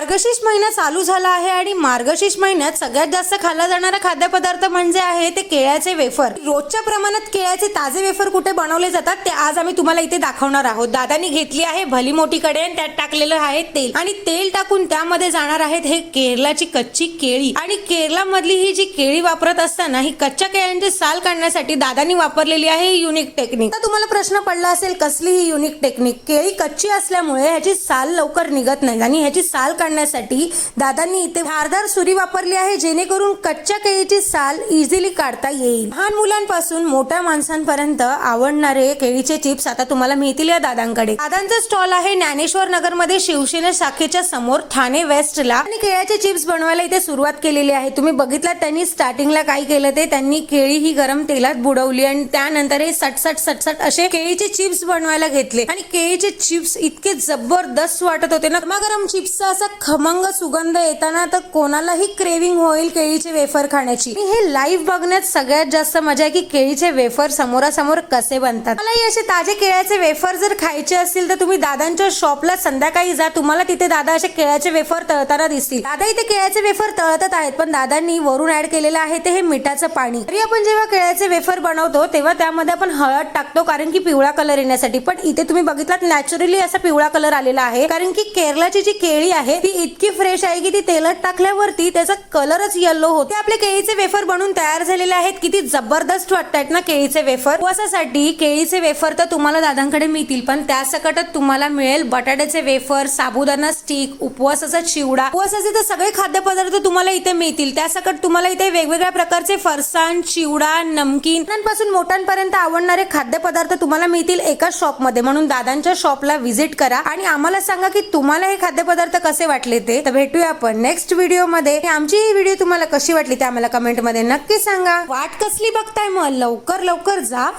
मार्गशीर्ष महिना चालू झाला आहे आणि मार्गशीर्ष महिन्यात सगळ्यात जास्त खाल्ला जाणारा खाद्यपदार्थ म्हणजे आहे ते केळ्याचे वेफर. रोजच्या प्रमाणात केळ्याचे ताजे वेफर कुठे बनवले जातात ते आज आम्ही तुम्हाला इथे दाखवणार आहोत. दादानी घेतली आहे भली मोठी कडे आणि त्यात टाकलेलं आहे तेल. आणि तेल टाकून त्यामध्ये जाणार आहेत हे केरलाची कच्ची केळी. आणि केरला मधली ही जी केळी वापरत असताना ही कच्च्या केळ्यांची साल काढण्यासाठी दादानी वापरलेली आहे युनिक टेक्निक तर तुम्हाला प्रश्न पडला असेल कसली ही युनिक टेक्निक केळी कच्ची असल्यामुळे ह्याची साल लवकर निघत नाही आणि ह्याची साल काढ काढण्यासाठी दादांनी इथे धारदार सुरी वापरली आहे जेणेकरून कच्च्या केळीची साल इझिली काढता येईल. लहान मुलांपासून मोठ्या माणसांपर्यंत आवडणारे केळीचे चिप्स आता तुम्हाला मिळतील या दादांकडे. दादांचा स्टॉल आहे ज्ञानेश्वर नगरमध्ये शिवसेना शाखेच्या समोर ठाणे वेस्टला. आणि केळ्याचे चिप्स बनवायला इथे सुरुवात केलेली आहे. तुम्ही बघितला त्यांनी स्टार्टिंगला काय केलं ते? त्यांनी केळी ही गरम तेलात बुडवली आणि त्यानंतर हे सटसट सटसट असे केळीचे चिप्स बनवायला घेतले. आणि केळीचे चिप्स इतके जबरदस्त वाटत होते ना गरम चिप्सचा असा खमंग सुगंध येताना तर कोणालाही क्रेविंग होईल केळीचे वेफर खाण्याची. हे लाईव्ह बघण्यात सगळ्यात जास्त मजा आहे की केळीचे वेफर समोरासमोर कसे बनतात. मलाही असे ताजे केळ्याचे वेफर जर खायचे असतील तर तुम्ही दादांच्या शॉपला संध्याकाळी जा. तुम्हाला तिथे दादा असे केळ्याचे वेफर तळताना दिसतील. दादा इथे केळ्याचे वेफर तळतच आहेत पण दादांनी वरून ऍड केलेलं आहे ते हे मिठाचं पाणी. तरी आपण जेव्हा केळ्याचे वेफर बनवतो तेव्हा त्यामध्ये आपण हळद टाकतो कारण की पिवळा कलर येण्यासाठी. पण इथे तुम्ही बघितलात नॅचरली असा पिवळा कलर आलेला आहे. कारण की केरळाची जी केळी आहे ती इतकी फ्रेश आहे की ती तेलात टाकल्यावरती त्याचा कलरच येल्लो होते. आपले केळीचे वेफर बनून तयार झालेले आहेत. किती जबरदस्त वाटतायत ना केळीचे वेफर उपवासासाठी केळीचे वेफर तर तुम्हाला दादांकडे मिळतील पण त्या सकटच तुम्हाला मिळेल बटाट्याचे वेफर साबुदाणा स्टिक उपवासाचा चिवडा. उपवासाचे तर सगळे खाद्यपदार्थ तुम्हाला इथे मिळतील. त्या सकट तुम्हाला इथे वेगवेगळ्या प्रकारचे फरसाण चिवडा नमकीन. पासून मोठ्यांपर्यंत आवडणारे खाद्यपदार्थ तुम्हाला मिळतील एकाच शॉपमध्ये म्हणून दादांच्या शॉपला व्हिजिट करा. आणि आम्हाला सांगा की तुम्हाला हे खाद्यपदार्थ कसे वाटले ते तर भेटूया आपण नेक्स्ट व्हिडिओमध्ये. आमची ही व्हिडिओ तुम्हाला कशी वाटली ते आम्हाला कमेंटमध्ये नक्की सांगा. वाट कसली बघताय मग? लवकर लवकर जा.